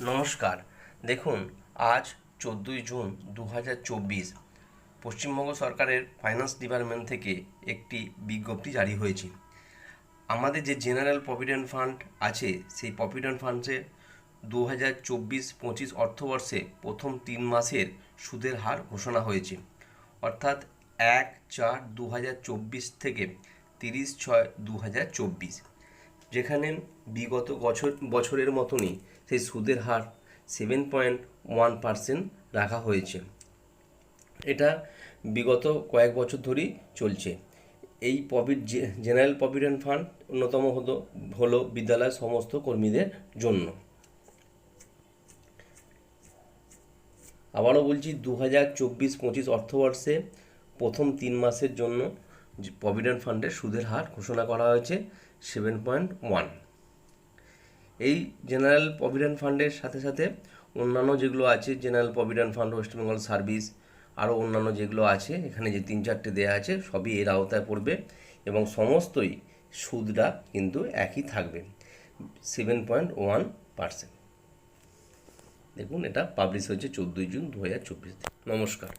নমস্কার। দেখুন, আজ চোদ্দোই জুন দু হাজার চব্বিশ। পশ্চিমবঙ্গ সরকারের ফাইন্যান্স ডিপার্টমেন্ট থেকে একটি বিজ্ঞপ্তি জারি হয়েছে। আমাদের যে জেনারেল প্রভিডেন্ট ফান্ড আছে, সেই প্রভিডেন্ট ফান্ডে দু হাজার চব্বিশ পঁচিশ অর্থবর্ষে প্রথম তিন মাসের সুদের হার ঘোষণা হয়েছে। অর্থাৎ এক চার দু হাজার চব্বিশ থেকে তিরিশ ছয় দু হাজার চব্বিশ। যেখানে বিগত বছর, বছরের মতনই সেই সুদের হার সেভেন পয়েন্ট ওয়ান পার্সেন্ট রাখা হয়েছে। এটা বিগত কয়েক বছর ধরেই চলছে। এই প্রভিড জেনারেল প্রভিডেন্ট ফান্ড অন্যতম হলো হলো বিদ্যালয়ের সমস্ত কর্মীদের জন্য। আবারও বলছি দু হাজার চব্বিশ পঁচিশ অর্থবর্ষে প্রথম তিন মাসের জন্য প্রভিডেন্ট ফান্ডের সুদের হার ঘোষণা করা হয়েছে সেভেন পয়েন্ট ওয়ান। এই জেনারেল প্রভিডেন্ট ফান্ডের সাথে সাথে অন্যান্য যেগুলো আছে, general provident fund West Bengal service আরও অন্যান্য যেগুলো আছে, এখানে যে তিন চারটে দেওয়া আছে, সবই এর আওতায় পড়বে এবং সমস্তই সুদটা কিন্তু একই থাকবে, সেভেন পয়েন্ট ওয়ান পার্সেন্ট। দেখুন, এটা পাবলিশ হয়েছে চোদ্দোই জুন দু হাজার চব্বিশ নমস্কার।